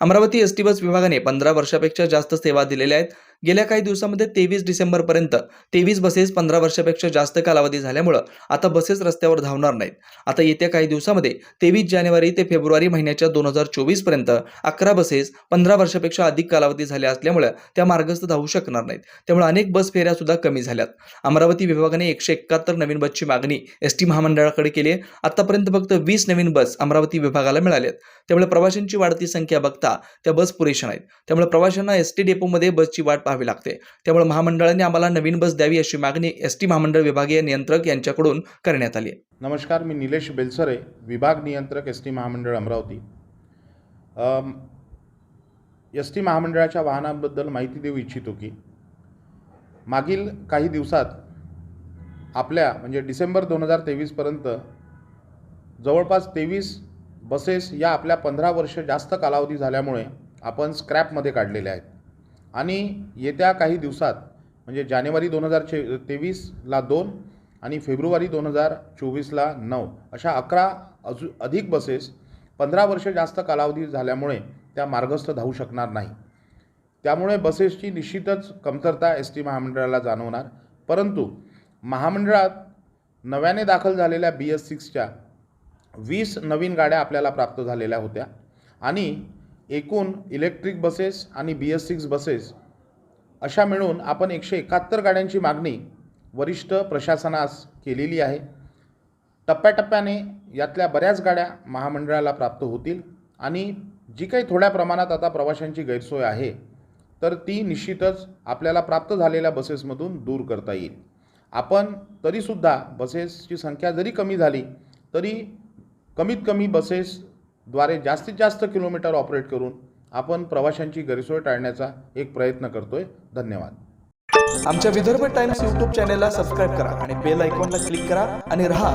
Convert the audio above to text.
Amravati S T bus विभागाने पंधरा वर्षापेक्षा जास्त सेवा दिलेल्या आहेत. गेल्या काही दिवसामध्ये तेवीस डिसेंबरपर्यंत तेवीस बसेस पंधरा वर्षापेक्षा जास्त कालावधी झाल्यामुळं आता बसेस रस्त्यावर धावणार नाहीत. आता येत्या काही दिवसामध्ये तेवीस जानेवारी ते फेब्रुवारी महिन्याच्या दोन हजार चोवीसपर्यंत अकरा बसेस पंधरा वर्षापेक्षा अधिक कालावधी झाल्या असल्यामुळे त्या मार्गस्थ धावू शकणार नाहीत. त्यामुळे अनेक बस फेऱ्या सुद्धा कमी झाल्यात. अमरावती विभागाने एकशे एकाहत्तर नवीन बसची मागणी एस टी महामंडळाकडे केली आहे. आतापर्यंत फक्त वीस नवीन बस अमरावती विभागाला मिळाल्यात त्यामुळे प्रवाशांची वाढती संख्या बघता त्या बस पुरेशा नाहीत. त्यामुळे प्रवाशांना एस टी डेपोमध्ये बसची वाट पाहावी लागते. त्यामुळे महामंडळाने आम्हाला नवीन बस द्यावी अशी मागणी एस टी महामंडळ विभागीय नियंत्रक यांच्याकडून करण्यात आली आहे. नमस्कार मी निलेश बेलसरे विभाग नियंत्रक एस टी महामंडळ अमरावती. एस टी महामंडळाच्या वाहनांबद्दल माहिती देऊ इच्छितो की मागील काही दिवसात आपल्या म्हणजे डिसेंबर दोन हजार तेवीसपर्यंत जवळपास तेवीस बसेस या आपल्या पंधरा वर्ष जास्त कालावधी झाल्यामुळे आपण स्क्रॅपमध्ये काढलेल्या आहेत. आणि येत्या काही दिवसात म्हणजे जानेवारी दोन हजार चे तेवीसला दोन आणि फेब्रुवारी दोन हजार चोवीसला नऊ अशा अकरा अजू अधिक बसेस पंधरा वर्ष जास्त कालावधी झाल्यामुळे त्या मार्गस्थ धावू शकणार नाही. त्यामुळे बसेसची निश्चितच कमतरता एस टी महामंडळाला जाणवणार. परंतु महामंडळात नव्याने दाखल झालेल्या बी एस सिक्सच्या वीस नवीन गाड्या आपल्याला प्राप्त झालेल्या होत्या आणि एकूण इलेक्ट्रिक बसेस आणि बी एस सिक्स बसेस अशा मिळून आपण एकशे एकाहत्तर गाड्यांची मागणी वरिष्ठ प्रशासनास केलेली आहे. टप्प्याटप्प्याने यातल्या बऱ्याच गाड्या महामंडळाला प्राप्त होतील आणि जी काही थोड्या प्रमाणात आता प्रवाशांची गैरसोय आहे तर ती निश्चितच आपल्याला प्राप्त झालेल्या बसेसमधून दूर करता येईल. आपण तरीसुद्धा बसेसची संख्या जरी कमी झाली तरी कमीत कमी बसेस द्वारे जास्तीत जास्त किलोमीटर ऑपरेट करून आपण प्रवाशांची गैरसोय टाळण्याचा एक प्रयत्न करतोय. धन्यवाद. आमच्या विदर्भ टाइम्स यूट्यूब चॅनेलला सबस्क्राईब करा आणि बेल आयकॉनला क्लिक करा आणि राहा.